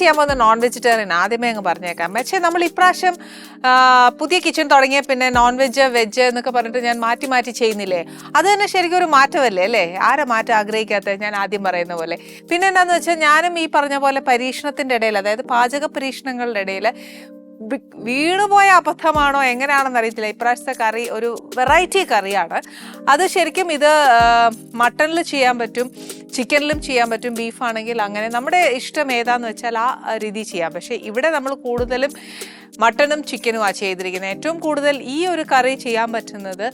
ചെയ്യാൻ പോകുന്ന non vegetarian ആദ്യമേ അങ്ങ് പറഞ്ഞേക്കാം. പക്ഷേ നമ്മൾ ഇപ്രാവശ്യം പുതിയ കിച്ചൺ തുടങ്ങിയ പിന്നെ നോൺ വെജ് വെജ് എന്നൊക്കെ പറഞ്ഞിട്ട് ഞാൻ മാറ്റി മാറ്റി ചെയ്യുന്നില്ലേ? അത് തന്നെ ശരിക്കും ഒരു മാറ്റമല്ലേ അല്ലേ? ആരെ മാറ്റം ആഗ്രഹിക്കാത്ത? ഞാൻ ആദ്യം പറയുന്ന പോലെ. പിന്നെ എന്താണെന്ന് വെച്ചാൽ ഞാനും ഈ പറഞ്ഞ പോലെ പരീക്ഷണത്തിന്റെ ഇടയിൽ അതായത് പാചക പരീക്ഷണങ്ങളുടെ ഇടയിൽ വീണുപോയ അബദ്ധമാണോ? എങ്ങനെയാണെന്ന് അറിയത്തില്ല. ഇപ്രാവശ്യത്തെ കറി ഒരു വെറൈറ്റി കറിയാണ്. അത് ശരിക്കും ഇത് മട്ടണിൽ ചെയ്യാൻ പറ്റും ചിക്കനിലും ചെയ്യാൻ പറ്റും ബീഫാണെങ്കിൽ അങ്ങനെ. നമ്മുടെ ഇഷ്ടം ഏതാന്ന് വെച്ചാൽ ആ രീതി ചെയ്യാം. പക്ഷേ ഇവിടെ നമ്മൾ കൂടുതലും മട്ടണും ആ ചെയ്തിരിക്കുന്നത്. ഏറ്റവും കൂടുതൽ ഈ ഒരു കറി ചെയ്യാൻ പറ്റുന്നത്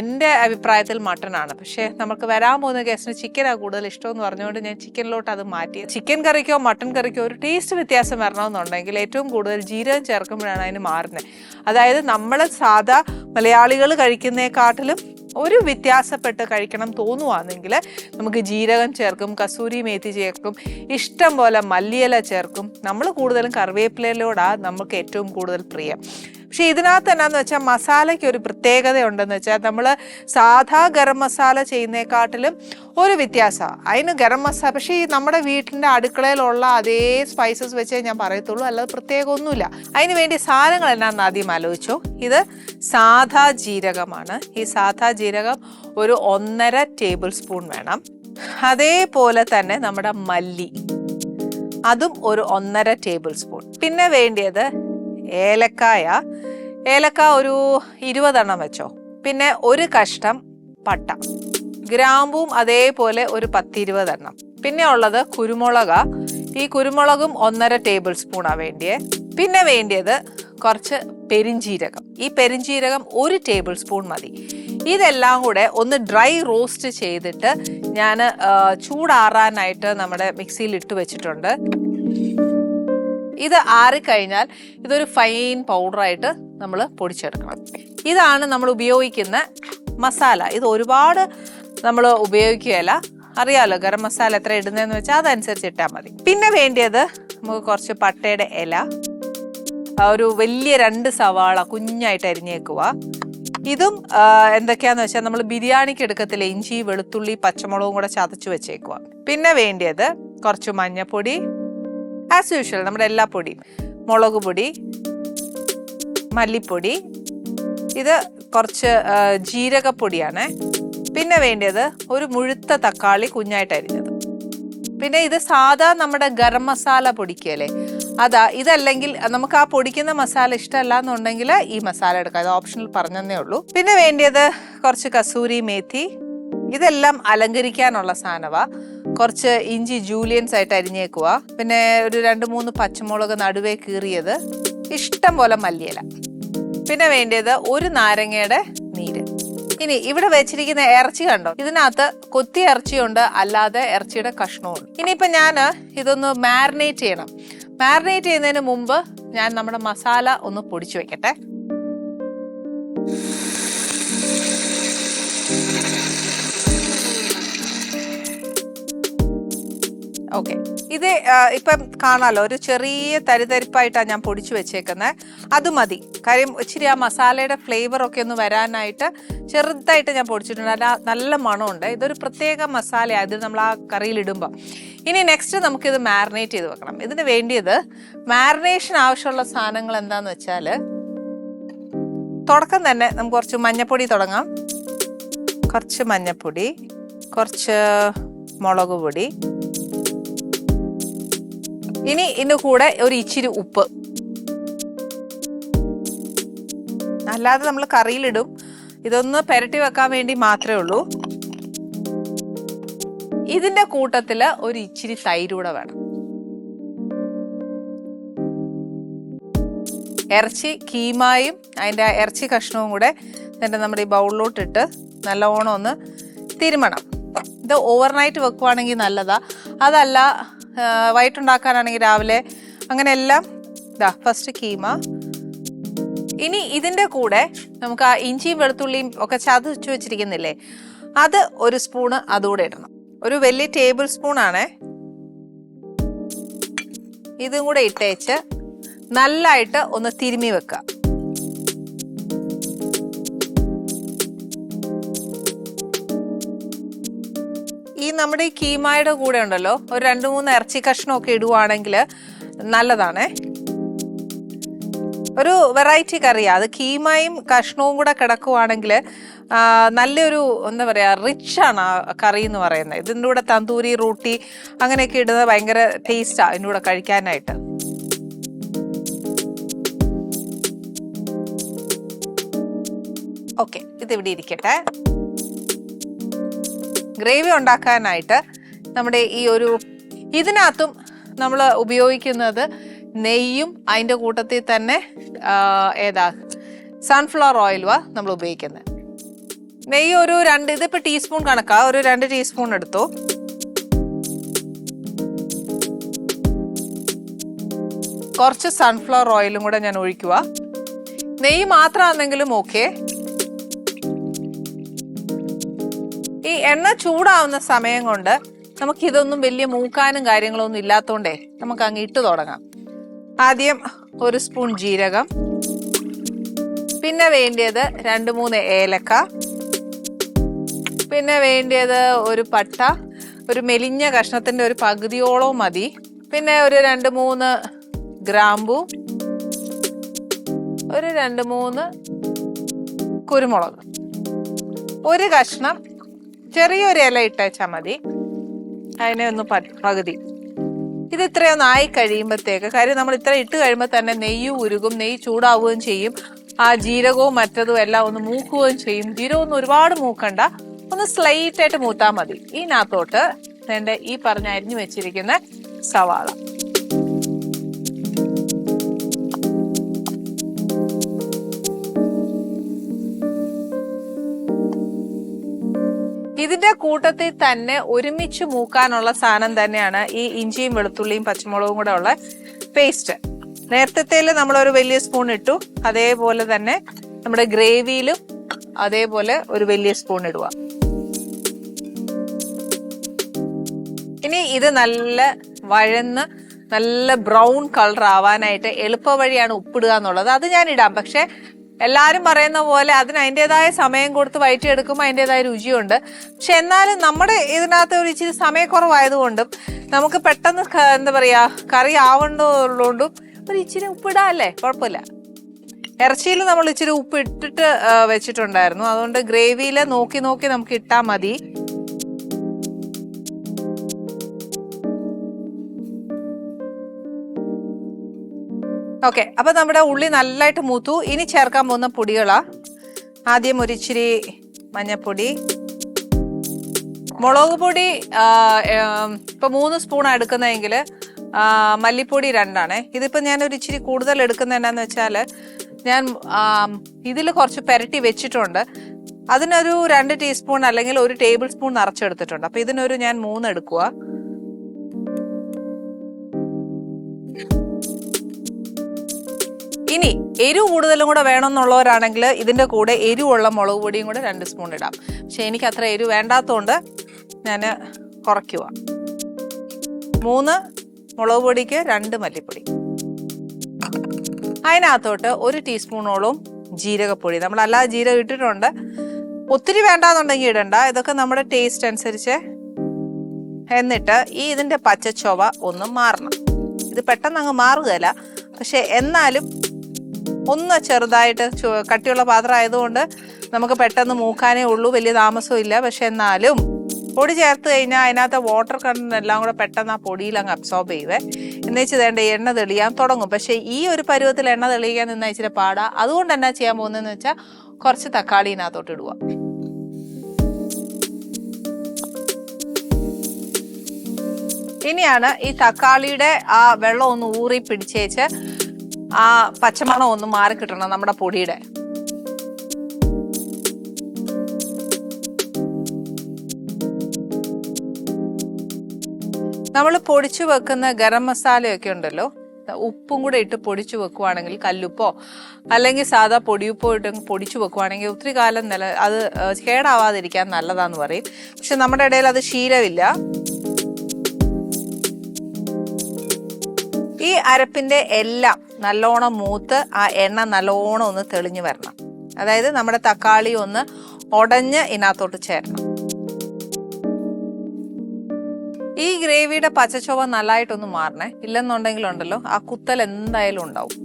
എന്റെ അഭിപ്രായത്തിൽ മട്ടണാണ് പക്ഷേ നമുക്ക് വരാൻ പോകുന്ന ഗസ്റ്റിന് ചിക്കനാണ് കൂടുതൽ ഇഷ്ടമെന്ന് പറഞ്ഞുകൊണ്ട് ഞാൻ ചിക്കനിലോട്ട് അത് മാറ്റി. ചിക്കൻ കറിക്കോ മട്ടൺ കറിക്കോ ഒരു ടേസ്റ്റ് വ്യത്യാസം വരണമെന്നുണ്ടെങ്കിൽ ഏറ്റവും കൂടുതൽ ജീരകം ചേർക്കുമ്പോഴാണ് അതിന് മാറുന്നത്. അതായത് നമ്മൾ സാധാ മലയാളികൾ കഴിക്കുന്നതിനെക്കാട്ടിലും ഒരു വ്യത്യാസപ്പെട്ട് കഴിക്കണം തോന്നുവാണെങ്കിൽ നമുക്ക് ജീരകം ചേർക്കും കസൂരി മേത്തി ചേർക്കും ഇഷ്ടം പോലെ മല്ലിയില ചേർക്കും. നമ്മൾ കൂടുതലും കറിവേപ്പിലയിലോടാണ് നമുക്ക് ഏറ്റവും കൂടുതൽ പ്രിയം. പക്ഷെ ഇതിനകത്ത് എന്നാന്ന് വെച്ചാൽ മസാലയ്ക്ക് ഒരു പ്രത്യേകത ഉണ്ടെന്ന് വെച്ചാൽ നമ്മൾ സാധാ ഗരം മസാല ചെയ്യുന്നേക്കാട്ടിലും ഒരു വ്യത്യാസമാണ് അതിന് ഗരം മസാല പക്ഷേ ഈ നമ്മുടെ വീട്ടിന്റെ അടുക്കളയിലുള്ള അതേ സ്പൈസസ് വെച്ചേ ഞാൻ പറയത്തുള്ളൂ. അല്ലാതെ പ്രത്യേകമൊന്നുമില്ല. അതിന് വേണ്ടി സാധനങ്ങൾ എന്നാന്ന് ആദ്യം ആലോചിച്ചു. ഇത് സാധാ ജീരകമാണ്. ഈ സാധാ ജീരകം ഒരു ഒന്നര ടേബിൾ സ്പൂൺ വേണം. അതേപോലെ തന്നെ നമ്മുടെ മല്ലി. അതും ഒരു ഒന്നര ടേബിൾ സ്പൂൺ. പിന്നെ വേണ്ടിയത് ഏലക്കായ. ഏലക്ക ഒരു ഇരുപതെണ്ണം വെച്ചോ. പിന്നെ ഒരു കഷ്ണം പട്ട. ഗ്രാമ്പും അതേപോലെ ഒരു പത്തിരുപതെണ്ണം. പിന്നെ ഉള്ളത് കുരുമുളക്. ഈ കുരുമുളകും ഒന്നര ടേബിൾ സ്പൂണാണ് വേണ്ടിയേ. പിന്നെ വേണ്ടിയത് കുറച്ച് പെരിഞ്ചീരകം. ഈ പെരിഞ്ചീരകം ഒരു ടേബിൾ സ്പൂൺ മതി. ഇതെല്ലാം കൂടെ ഒന്ന് ഡ്രൈ റോസ്റ്റ് ചെയ്തിട്ട് ഞാൻ ചൂടാറാനായിട്ട് നമ്മുടെ മിക്സിയിൽ ഇട്ട് വെച്ചിട്ടുണ്ട്. ഇത് ആറിക്കഴിഞ്ഞാൽ ഇതൊരു ഫൈൻ പൗഡറായിട്ട് നമ്മൾ പൊടിച്ചെടുക്കണം. ഇതാണ് നമ്മൾ ഉപയോഗിക്കുന്ന മസാല. ഇത് ഒരുപാട് നമ്മൾ ഉപയോഗിക്കുകയല്ല. അറിയാലോ ഗരം മസാല എത്ര ഇടുന്നതെന്ന് വെച്ചാൽ അതനുസരിച്ച് ഇട്ടാൽ മതി. പിന്നെ വേണ്ടിയത് നമുക്ക് കുറച്ച് പട്ടയുടെ ഇല ഒരു വലിയ രണ്ട് സവാള കുഞ്ഞായിട്ട് അരിഞ്ഞേക്കുക ഇതും എന്തൊക്കെയാന്ന് വെച്ചാൽ നമ്മൾ ബിരിയാണിക്ക് എടുക്കത്തില്ല. ഇഞ്ചി വെളുത്തുള്ളി പച്ചമുളകും കൂടെ ചതച്ച് വെച്ചേക്കുക പിന്നെ വേണ്ടിയത് കുറച്ച് മഞ്ഞപ്പൊടി ആസ് യൂഷ്വൽ നമ്മുടെ എല്ലാ പൊടിയും. മുളക് പൊടി മല്ലിപ്പൊടി. ഇത് കുറച്ച് ജീരകപ്പൊടിയാണ്. പിന്നെ വേണ്ടത് ഒരു മുഴുത്ത തക്കാളി കുഞ്ഞായിട്ട് അരിഞ്ഞത്. പിന്നെ ഇത് സാധാ നമ്മുടെ ഗരം മസാല പൊടിക്കല്ലേ? അതാ ഇതല്ലെങ്കിൽ നമുക്ക് ആ പൊടിക്കുന്ന മസാല ഇഷ്ടമല്ല എന്നുണ്ടെങ്കിൽ ഈ മസാല എടുക്കാം. അത് ഓപ്ഷണൽ പറഞ്ഞതേ ഉള്ളൂ. പിന്നെ വേണ്ടത് കുറച്ച് കസൂരി മേത്തി ഇതെല്ലാം അലങ്കരിക്കാനുള്ള സാധനവാ. കുറച്ച് ഇഞ്ചി ജൂലിയൻസ് ആയിട്ട് അരിഞ്ഞേക്കുക പിന്നെ ഒരു രണ്ട് മൂന്ന് പച്ചമുളക് നടുവേ കീറിയത് ഇഷ്ടം പോലെ മല്ലിയില. പിന്നെ വേണ്ടിയത് ഒരു നാരങ്ങയുടെ നീര്. ഇനി ഇവിടെ വെച്ചിരിക്കുന്ന ഇറച്ചി കണ്ടോ? ഇതിനകത്ത് കൊത്തി ഇറച്ചിയുണ്ട് അല്ലാതെ ഇറച്ചിയുടെ കഷ്ണവും ഇനിയിപ്പോൾ ഞാൻ ഇതൊന്ന് മാരിനേറ്റ് ചെയ്യണം. മാരിനേറ്റ് ചെയ്യുന്നതിന് മുമ്പ് ഞാൻ നമ്മുടെ മസാല ഒന്ന് പൊടിച്ചു വെക്കട്ടെ. ഓക്കെ ഇത് ഇപ്പം കാണാലോ ഒരു ചെറിയ തരിതരിപ്പായിട്ടാണ് ഞാൻ പൊടിച്ചു വെച്ചേക്കുന്നത് അത് മതി. കാര്യം ഇച്ചിരി ആ മസാലയുടെ ഫ്ലേവർ ഒക്കെ ഒന്ന് വരാനായിട്ട് ചെറുതായിട്ട് ഞാൻ പൊടിച്ചിട്ടുണ്ട്. അല്ല നല്ല മണമുണ്ട്. ഇതൊരു പ്രത്യേക മസാലയാണ് ഇത് നമ്മൾ ആ കറിയിലിടുമ്പോൾ ഇനി നെക്സ്റ്റ് നമുക്കിത് മാരിനേറ്റ് ചെയ്ത് വെക്കണം. ഇതിന് വേണ്ടിയത് മാരിനേഷൻ ആവശ്യമുള്ള സാധനങ്ങൾ എന്താന്ന് വെച്ചാൽ തുടക്കം തന്നെ നമുക്ക് കുറച്ച് മഞ്ഞപ്പൊടി തുടങ്ങാം. കുറച്ച് മഞ്ഞപ്പൊടി കുറച്ച് മുളക് പൊടി ഇനി ഇതിന്റെ കൂടെ ഒരു ഇച്ചിരി ഉപ്പ്. അല്ലാതെ നമ്മൾ കറിയിലിടും. ഇതൊന്ന് പെരട്ടി വെക്കാൻ വേണ്ടി മാത്രമേ ഉള്ളൂ. ഇതിന്റെ കൂട്ടത്തിൽ ഒരു ഇച്ചിരി തൈര് വേണം. ഇറച്ചി കീമായും അതിന്റെ ഇറച്ചി കഷ്ണവും കൂടെ എന്നിട്ട് നമ്മുടെ ഈ ബൗളിലോട്ടിട്ട് നല്ലവണ്ണം ഒന്ന് തിരുമണം. ഇത് ഓവർനൈറ്റ് വെക്കുവാണെങ്കിൽ നല്ലതാ. അതല്ല ആ, വൈകിട്ടുണ്ടാക്കാനാണെങ്കിൽ രാവിലെ. അങ്ങനെ എല്ലാം ഇതാ ഫസ്റ്റ് കീമ. ഇനി ഇതിന്റെ കൂടെ നമുക്ക് ആ ഇഞ്ചിയും വെളുത്തുള്ളിയും ഒക്കെ ചതച്ച് വെച്ചിരിക്കുന്നില്ലേ? അത് ഒരു സ്പൂണ് അതുകൂടെ ഇടണം. ഒരു വലിയ ടേബിൾ സ്പൂണാണേ. ഇതും കൂടെ ഇട്ടേച്ച് നല്ലതായിട്ട് ഒന്ന് തിരുമ്മി വെക്കുക. നമ്മുടെ ഈ കീമായുടെ കൂടെ ഉണ്ടല്ലോ. ഒരു രണ്ട് മൂന്ന് ഇറച്ചി കഷ്ണമൊക്കെ ഇടുവാണെങ്കിൽ നല്ലതാണേ. ഒരു വെറൈറ്റി കറിയാ. അത് കീമയും കഷ്ണവും കൂടെ കിടക്കുവാണെങ്കിൽ നല്ലൊരു എന്താ പറയുക റിച്ച് ആണ് ആ കറി എന്ന് പറയുന്നത്. ഇതിന്റെ കൂടെ തന്തൂരി റൂട്ടി അങ്ങനെയൊക്കെ ഇടുന്നത് ഭയങ്കര ടേസ്റ്റാണ് ഇതിന്റെ കൂടെ കഴിക്കാനായിട്ട്. ഓക്കെ ഇതിവിടെ ഇരിക്കട്ടെ. ഗ്രേവി ഉണ്ടാക്കാനായിട്ട് നമ്മുടെ ഈ ഒരു ഇതിനകത്തും നമ്മൾ ഉപയോഗിക്കുന്നത് നെയ്യും അതിന്റെ കൂട്ടത്തിൽ തന്നെ ഏതാ സൺഫ്ലവർ ഓയിലുവാ നമ്മൾ ഉപയോഗിക്കുന്നത് നെയ്യ് ഒരു രണ്ട് ഇതിപ്പോൾ ടീസ്പൂൺ കണക്കാ ഒരു രണ്ട് ടീസ്പൂൺ എടുത്തു. കുറച്ച് സൺഫ്ലവർ ഓയിലും കൂടെ ഞാൻ ഒഴിക്കുക നെയ്യ് മാത്രമാണെങ്കിലും ഓക്കെ ഈ എണ്ണ ചൂടാവുന്ന സമയം കൊണ്ട് നമുക്ക് ഇതൊന്നും വലിയ മൂക്കാനും കാര്യങ്ങളൊന്നും ഇല്ലാത്തോണ്ടേ നമുക്ക് അങ്ങ് ഇട്ട് തുടങ്ങാം. ആദ്യം ഒരു സ്പൂൺ ജീരകം. പിന്നെ വേണ്ടിയത് രണ്ട് മൂന്ന് ഏലക്ക. പിന്നെ വേണ്ടിയത് ഒരു പട്ട. ഒരു മെലിഞ്ഞ കഷ്ണത്തിന്റെ ഒരു പകുതിയോളം മതി. പിന്നെ ഒരു രണ്ട് മൂന്ന് ഗ്രാമ്പു. ഒരു രണ്ട് മൂന്ന് കുരുമുളക്. ഒരു കഷ്ണം ചെറിയൊരു ഇല ഇട്ടേച്ചാൽ മതി. അതിനെ ഒന്ന് പകുതി. ഇത് ഇത്രയൊന്നും ആയി കഴിയുമ്പോഴത്തേക്ക് കാര്യം നമ്മൾ ഇത്ര ഇട്ട് കഴിയുമ്പോൾ തന്നെ നെയ്യ് ഉരുകും നെയ്യ് ചൂടാവുകയും ചെയ്യും. ആ ജീരകവും മറ്റതും എല്ലാം ഒന്ന് മൂക്കുകയും ചെയ്യും. ജീരകം ഒന്നും ഒരുപാട് മൂക്കണ്ട. ഒന്ന് സ്ലൈറ്റ് ആയിട്ട് മൂത്താൽ മതി. ഇതിനകത്തോട്ട് എന്റെ ഈ പറഞ്ഞ അരിഞ്ഞു വെച്ചിരിക്കുന്ന സവാള. ഇതിന്റെ കൂട്ടത്തിൽ തന്നെ ഒരുമിച്ച് മൂക്കാനുള്ള സാധനം തന്നെയാണ് ഈ ഇഞ്ചിയും വെളുത്തുള്ളിയും പച്ചമുളകും കൂടെ ഉള്ള പേസ്റ്റ് നേരത്തെ നമ്മൾ ഒരു വലിയ സ്പൂൺ ഇട്ടു. അതേപോലെ തന്നെ നമ്മുടെ ഗ്രേവിയിലും അതേപോലെ ഒരു വലിയ സ്പൂൺ ഇടുക. ഇനി ഇത് നല്ല വഴന്ന് നല്ല ബ്രൗൺ കളർ ആവാനായിട്ട് എളുപ്പ വഴിയാണ് ഉപ്പിടുക എന്നുള്ളത്. അത് ഞാൻ ഇടാം. പക്ഷെ എല്ലാരും പറയുന്ന പോലെ അതിന് അതിന്റെതായ സമയം കൊടുത്ത് വയറ്റിയെടുക്കുമ്പോൾ അതിന്റെതായ രുചിയുണ്ട്. പക്ഷെ എന്നാലും നമ്മുടെ ഇതിനകത്ത് ഒരു ഇച്ചിരി സമയക്കുറവായതുകൊണ്ടും നമുക്ക് പെട്ടെന്ന് എന്താ പറയാ കറി ആവണ്ടതുകൊണ്ടും ഒരു ഇച്ചിരി ഉപ്പിടാല്ലേ കുഴപ്പമില്ല. ഇറച്ചിയിൽ നമ്മൾ ഇച്ചിരി ഉപ്പ് ഇട്ടിട്ട് വെച്ചിട്ടുണ്ടായിരുന്നു. അതുകൊണ്ട് ഗ്രേവിയിൽ നോക്കി നോക്കി നമുക്ക് ഇട്ടാൽ മതി. ഓക്കെ അപ്പൊ നമ്മുടെ ഉള്ളി നല്ലതായിട്ട് മൂത്തു. ഇനി ചേർക്കാൻ പോകുന്ന പൊടികളാ. ആദ്യം ഒരിച്ചിരി മഞ്ഞപ്പൊടി. മുളക് പൊടി ഇപ്പൊ മൂന്ന് സ്പൂൺ എടുക്കുന്നതെങ്കിൽ മല്ലിപ്പൊടി രണ്ടാണ്. ഇതിപ്പോൾ ഞാൻ ഒരു ഇച്ചിരി കൂടുതൽ എടുക്കുന്ന എന്നാന്ന് വെച്ചാൽ ഞാൻ ഇതിൽ കുറച്ച് പെരട്ടി വെച്ചിട്ടുണ്ട്. അതിനൊരു രണ്ട് ടീസ്പൂൺ അല്ലെങ്കിൽ ഒരു ടേബിൾ സ്പൂൺ നിറച്ചെടുത്തിട്ടുണ്ട്. അപ്പൊ ഇതിനൊരു ഞാൻ മൂന്ന് എടുക്കുക ഇനി എരിവ് കൂടുതലും കൂടെ വേണമെന്നുള്ളവരാണെങ്കിൽ ഇതിന്റെ കൂടെ എരിവുള്ള മുളക് പൊടിയും കൂടെ രണ്ട് സ്പൂൺ ഇടാം. പക്ഷേ എനിക്ക് അത്ര എരിവ് വേണ്ടാത്തതുകൊണ്ട് ഞാൻ കുറയ്ക്കുക മൂന്ന് മുളക് പൊടിക്ക് രണ്ട് മല്ലിപ്പൊടി. അതിനകത്തോട്ട് ഒരു ടീസ്പൂണോളം ജീരകപ്പൊടി. നമ്മൾ അല്ലാതെ ജീരകം ഇട്ടിട്ടുണ്ട്. ഒത്തിരി വേണ്ടാന്നുണ്ടെങ്കിൽ ഇടണ്ട. ഇതൊക്കെ നമ്മുടെ ടേസ്റ്റ് അനുസരിച്ച് എന്നിട്ട് ഈ ഇതിന്റെ പച്ചച്ചൊവ ഒന്ന് മാറണം. ഇത് പെട്ടെന്ന് അങ്ങ് മാറുകയല്ല. പക്ഷെ എന്നാലും ഒന്ന് ചെറുതായിട്ട് കട്ടിയുള്ള പാത്രം ആയതുകൊണ്ട് നമുക്ക് പെട്ടെന്ന് മൂക്കാനേ ഉള്ളൂ വലിയ താമസമില്ല പക്ഷെ എന്നാലും പൊടി ചേർത്ത് കഴിഞ്ഞാൽ അതിനകത്ത് വാട്ടർ കണ്ടന്റ് എല്ലാം കൂടെ പെട്ടെന്ന് ആ പൊടിയിൽ അങ്ങ് അബ്സോർബ് ചെയ്യുവേ. എന്നുവെച്ച് വേണ്ട എണ്ണ തെളിയാൻ തുടങ്ങും. പക്ഷേ ഈ ഒരു പരുവത്തിൽ എണ്ണ തെളിയിക്കാൻ നിന്നാൽ ഇച്ചിരി പാടാ. അതുകൊണ്ട് എന്നാ ചെയ്യാൻ പോകുന്നതെന്ന് വെച്ചാൽ കുറച്ച് തക്കാളി ഇതിനകത്തോട്ട് ഇടുക. ഇനിയാണ് ഈ തക്കാളിയുടെ ആ വെള്ളം ഒന്ന് ഊറി പിടിച്ചേച്ച് ആ പച്ചമണം ഒന്ന് മാറി കിട്ടണം നമ്മുടെ പൊടിയുടെ. നമ്മൾ പൊടിച്ചു വെക്കുന്ന ഗരം മസാലയൊക്കെ ഉണ്ടല്ലോ ഉപ്പും കൂടെ ഇട്ട് പൊടിച്ചു വെക്കുവാണെങ്കിൽ കല്ലുപ്പോ അല്ലെങ്കിൽ സാധാ പൊടിയുപ്പോ ഇട്ട് പൊടിച്ചു വെക്കുവാണെങ്കിൽ ഒത്തിരി കാലം നില അത് കേടാവാതിരിക്കാൻ നല്ലതാന്ന് പറയും. പക്ഷെ നമ്മുടെ ഇടയിൽ അത് ശീലമില്ല. ഈ അരപ്പിന്റെ എല്ലാം നല്ലോണം മൂത്ത് ആ എണ്ണ നല്ലോണം ഒന്ന് തെളിഞ്ഞു വരണം. അതായത് നമ്മുടെ തക്കാളി ഒന്ന് ഉടഞ്ഞ് ഇതിനകത്തോട്ട് ചേരണം. ഈ ഗ്രേവിയുടെ പച്ചച്ചുവ നല്ലതായിട്ടൊന്ന് മാറണേ. ഇല്ലെന്നുണ്ടെങ്കിലുണ്ടല്ലോ ആ കുത്തൽ എന്തായാലും ഉണ്ടാവും.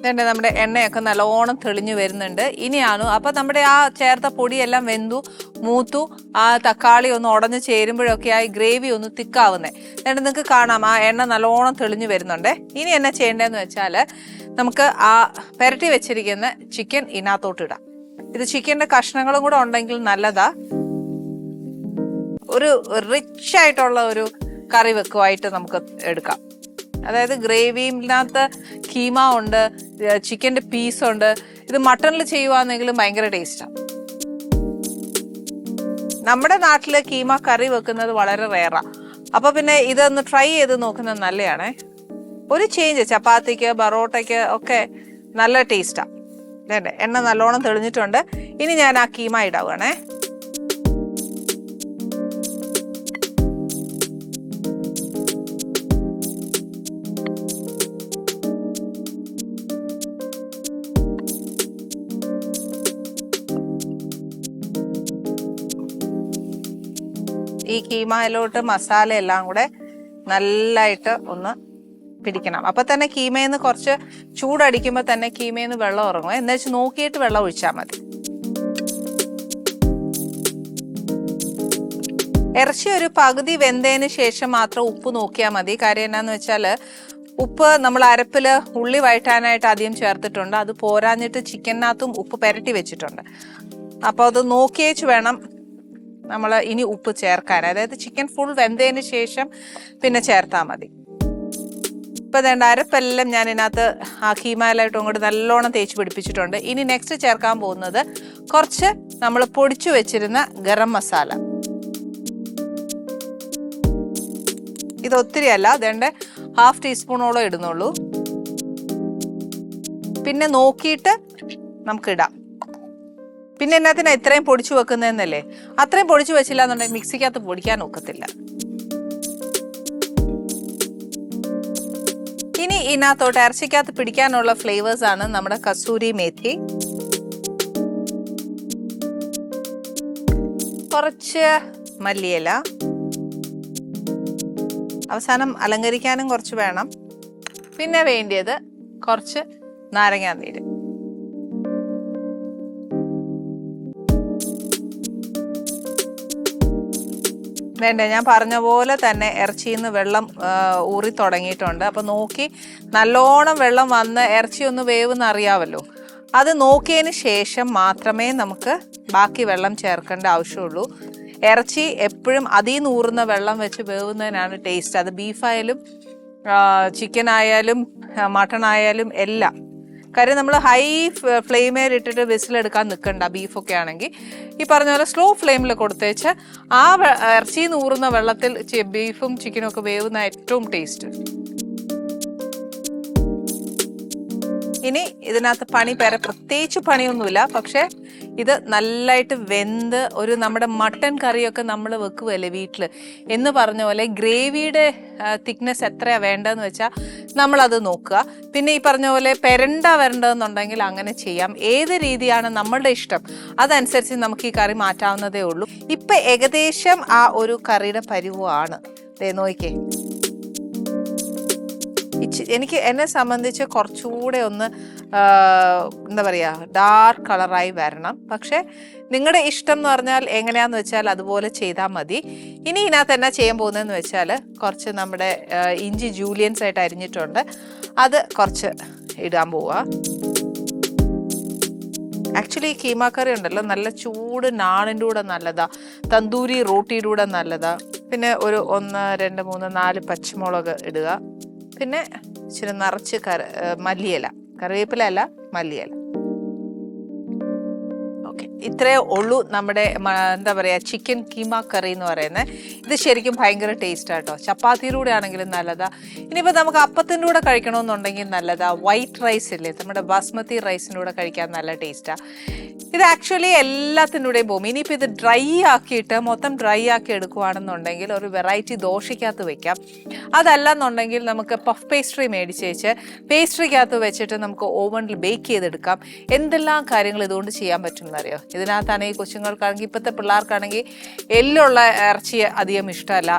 ഇതുണ്ട് നമ്മുടെ എണ്ണയൊക്കെ നല്ലോണം തെളിഞ്ഞു വരുന്നുണ്ട്. ഇനിയാണ് അപ്പൊ നമ്മുടെ ആ ചേർത്ത പൊടിയെല്ലാം വെന്തു. മൂത്തു ആ തക്കാളി ഒന്ന് ഉടഞ്ഞു ചേരുമ്പോഴൊക്കെ ആ ഗ്രേവി ഒന്ന് തിക്കാവുന്നേ. എന്നിട്ട് നിങ്ങൾക്ക് കാണാം ആ എണ്ണ നല്ലോണം തെളിഞ്ഞു വരുന്നുണ്ട്. ഇനി എന്നാ ചെയ്യേണ്ടതെന്ന് വെച്ചാൽ നമുക്ക് ആ പെരട്ടി വെച്ചിരിക്കുന്ന ചിക്കൻ ഇടാം. ഇത് ചിക്കന്റെ കഷ്ണങ്ങളും കൂടെ ഉണ്ടെങ്കിൽ നല്ലതാ. ഒരു റിച്ച് ആയിട്ടുള്ള ഒരു കറി വെക്കുമായിട്ട് നമുക്ക് എടുക്കാം. അതായത് ഗ്രേവിയിനകത്ത് കീമ ഉണ്ട് ചിക്കന്റെ പീസ് ഉണ്ട്. ഇത് മട്ടണിൽ ചെയ്യുവാന്നെങ്കിലും ഭയങ്കര ടേസ്റ്റാണ് നമ്മുടെ നാട്ടിൽ കീമ കറി വെക്കുന്നത് വളരെ റേറാ അപ്പൊ പിന്നെ ഇതൊന്ന് ട്രൈ ചെയ്ത് നോക്കുന്നത് നല്ലതാണേ ഒരു ചേഞ്ച് ചപ്പാത്തിക്ക് ബറോട്ടയ്ക്ക് ഒക്കെ നല്ല ടേസ്റ്റാ വേണ്ടേ എണ്ണ നല്ലോണം തെളിഞ്ഞിട്ടുണ്ട്. ഇനി ഞാൻ ആ കീമ ഇടാവുകയാണേ ഈ കീമയിലോട്ട് മസാല എല്ലാം കൂടെ നല്ലതായിട്ട് ഒന്ന് പിടിക്കണം. അപ്പൊ തന്നെ കീമയിൽ നിന്ന് കുറച്ച് ചൂടടിക്കുമ്പോൾ തന്നെ കീമയിൽ നിന്ന് വെള്ളം ഇറങ്ങും എന്ന് വെച്ച് നോക്കിയിട്ട് വെള്ളം ഒഴിച്ചാൽ മതി. ഇറച്ചി ഒരു പകുതി വെന്തതിന് ശേഷം മാത്രം ഉപ്പ് നോക്കിയാൽ മതി. കാര്യം എന്നാന്ന് വെച്ചാൽ ഉപ്പ് നമ്മൾ അരപ്പിൽ ഉള്ളി വഴറ്റാനായിട്ട് ആദ്യം ചേർത്തിട്ടുണ്ട്. അത് പോരാഞ്ഞിട്ട് ചിക്കനകത്തും ഉപ്പ് പുരട്ടി വെച്ചിട്ടുണ്ട്. അപ്പോൾ അത് നോക്കിയേച്ച് വേണം നമ്മൾ ഇനി ഉപ്പ് ചേർക്കാൻ അതായത് ചിക്കൻ ഫുൾ വെന്തതിന് ശേഷം പിന്നെ ചേർത്താൽ മതി. ഇപ്പം വേണ്ട അരപ്പെല്ലാം ഞാൻ ഇതിനകത്ത് ആ കീമാലായിട്ടും കൂടി നല്ലോണം തേച്ച് പിടിപ്പിച്ചിട്ടുണ്ട്. ഇനി നെക്സ്റ്റ് ചേർക്കാൻ പോകുന്നത് കുറച്ച് നമ്മൾ പൊടിച്ചു വെച്ചിരുന്ന ഗരം മസാല. ഇത് ഒത്തിരി അല്ല അതേണ്ട ഹാഫ് ടീസ്പൂണോളം ഇടുന്നുള്ളൂ. പിന്നെ നോക്കിയിട്ട് നമുക്ക് ഇടാം. പിന്നെ എന്നാത്തിനാ ഇത്രയും പൊടിച്ചു വെക്കുന്നതെന്നല്ലേ? അത്രയും പൊടിച്ചു വെച്ചില്ല എന്നുണ്ടെങ്കിൽ മിക്സിക്കകത്ത് പൊടിക്കാൻ ഒക്കത്തില്ല. ഇനി ഇതിനകത്തോട്ട് ഇറച്ചിക്കകത്ത് പിടിക്കാനുള്ള ഫ്ലേവേഴ്സ് ആണ് നമ്മുടെ കസൂരി മേത്തി. കുറച്ച് മല്ലിയില. അവസാനം അലങ്കരിക്കാനും കുറച്ച് വേണം. പിന്നെ വേണ്ടിയത് കുറച്ച് നാരങ്ങാനീര്. വേണ്ട ഞാൻ പറഞ്ഞ പോലെ തന്നെ ഇറച്ചിയിൽ നിന്ന് വെള്ളം ഊറി തുടങ്ങിയിട്ടുണ്ട്. അപ്പൊ നോക്കി നല്ലോണം വെള്ളം വന്ന് ഇറച്ചി ഒന്ന് വേവെന്ന് അറിയാമല്ലോ അത് നോക്കിയതിന് ശേഷം മാത്രമേ നമുക്ക് ബാക്കി വെള്ളം ചേർക്കേണ്ട ആവശ്യമുള്ളൂ. ഇറച്ചി എപ്പോഴും അതിൽ നിന്ന് ഊറുന്ന വെള്ളം വെച്ച് വേവുന്നതിനാണ് ടേസ്റ്റ്. അത് ബീഫായാലും ചിക്കൻ ആയാലും മട്ടൺ ആയാലും എല്ലാം കാര്യം നമ്മൾ ഹൈ ഫ്ലെയിമേൽ ഇട്ടിട്ട് വിസിലെടുക്കാൻ നിൽക്കണ്ട ബീഫൊക്കെ ആണെങ്കിൽ ഈ പറഞ്ഞ പോലെ സ്ലോ ഫ്ലെയിമിൽ കൊടുത്തേച്ച് ആ ഇറച്ചി നൂറുന്ന വെള്ളത്തിൽ ബീഫും ചിക്കനും ഒക്കെ വേവുന്ന ഏറ്റവും ടേസ്റ്റ് ഇനി ഇതിനകത്ത് പണി പേരെ പ്രത്യേകിച്ച് പണിയൊന്നുമില്ല. പക്ഷെ ഇത് നല്ലതായിട്ട് വെന്ത് ഒരു നമ്മുടെ മട്ടൻ കറിയൊക്കെ നമ്മൾ വെക്കുമല്ലേ വീട്ടിൽ എന്ന് പറഞ്ഞ പോലെ ഗ്രേവിയുടെ തിക്നെസ് എത്രയാണ് വേണ്ടതെന്ന് വെച്ചാൽ നമ്മളത് നോക്കുക. പിന്നെ ഈ പറഞ്ഞ പോലെ പെരണ്ട വരേണ്ടതെന്നുണ്ടെങ്കിൽ അങ്ങനെ ചെയ്യാം. ഏത് രീതിയാണ് നമ്മളുടെ ഇഷ്ടം? അതനുസരിച്ച് നമുക്ക് ഈ കറി മാറ്റാവുന്നതേ ഉള്ളൂ. ഇപ്പം ഏകദേശം ആ ഒരു കറിയുടെ പരിവമാണ് ഇച്ചി- എനിക്ക് എന്നെ സംബന്ധിച്ച് കുറച്ചുകൂടെ ഒന്ന് എന്താ പറയുക ഡാർക്ക് കളറായി വരണം. പക്ഷേ നിങ്ങളുടെ ഇഷ്ടം എന്ന് പറഞ്ഞാൽ എങ്ങനെയാന്ന് വെച്ചാൽ അതുപോലെ ചെയ്താൽ മതി. ഇനി ഇതിനകത്ത് എന്നാ ചെയ്യാൻ പോകുന്നതെന്ന് വെച്ചാൽ കുറച്ച് നമ്മുടെ ഇഞ്ചി ജൂലിയൻസ് ആയിട്ട് അരിഞ്ഞിട്ടുണ്ട്. അത് കുറച്ച് ഇടാൻ പോവാ. ആക്ച്വലി കീമ കറി ഉണ്ടല്ലോ നല്ല ചൂട് നാളിന്റെ കൂടെ നല്ലതാ. തന്തൂരി റോട്ടിയുടെ കൂടെ നല്ലതാ. പിന്നെ ഒരു ഒന്ന് രണ്ട് മൂന്ന് നാല് പച്ചമുളക് ഇടുക. പിന്നെ ഇച്ചിരി നിറച്ച് കറി മല്ലിയില. കറിവേപ്പില അല്ല മല്ലിയില. ഇത്രേ ഉള്ളൂ നമ്മുടെ എന്താ പറയുക ചിക്കൻ കീമ കറി എന്ന് പറയുന്നത്. ഇത് ശരിക്കും ഭയങ്കര ടേസ്റ്റ് ആട്ടോ. ചപ്പാത്തിയിലൂടെ ആണെങ്കിലും നല്ലതാ. ഇനിയിപ്പോൾ നമുക്ക് അപ്പത്തിന്റെ കൂടെ കഴിക്കണമെന്നുണ്ടെങ്കിൽ നല്ലതാ. വൈറ്റ് റൈസ് ഇല്ലേ? നമ്മുടെ ബാസ്മതി റൈസിന്റെ കൂടെ കഴിക്കാൻ നല്ല ടേസ്റ്റാണ് ഇത് ആക്ച്വലി എല്ലാത്തിന്റെ കൂടെയും പോകും ഇനിയിപ്പോൾ ഇത് ഡ്രൈ ആക്കിയിട്ട് മൊത്തം ഡ്രൈ ആക്കി എടുക്കുവാണെന്നുണ്ടെങ്കിൽ ഒരു വെറൈറ്റി ദോശയ്ക്കകത്ത് വെക്കാം. അതല്ല എന്നുണ്ടെങ്കിൽ നമുക്ക് പഫ് പേസ്ട്രി മേടിച്ച് വെച്ച് പേസ്ട്രിക്കകത്ത് വെച്ചിട്ട് നമുക്ക് ഓവനിൽ ബേക്ക് ചെയ്തെടുക്കാം. എന്തെല്ലാം കാര്യങ്ങൾ ഇതുകൊണ്ട് ചെയ്യാൻ പറ്റും എന്നറിയോ? ഇതിനകത്താണെങ്കിൽ കൊച്ചുങ്ങൾക്കാണെങ്കിൽ ഇപ്പോഴത്തെ പിള്ളേർക്കാണെങ്കിൽ എല്ലുള്ള ഇറച്ചി അധികം ഇഷ്ടമല്ല.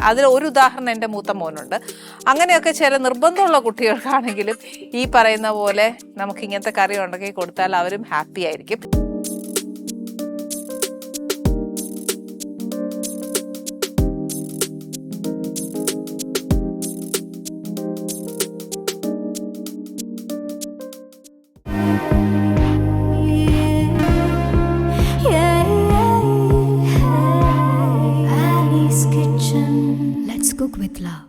അതിൽ ഒരു ഉദാഹരണം എന്റെ മൂത്ത മോനുണ്ട്. അങ്ങനെയൊക്കെ ചില നിർബന്ധമുള്ള കുട്ടികൾക്കാണെങ്കിലും ഈ പറയുന്ന പോലെ നമുക്ക് ഇങ്ങനത്തെ കറി ഉണ്ടെങ്കിൽ കൊടുത്താൽ അവരും ഹാപ്പി ആയിരിക്കും.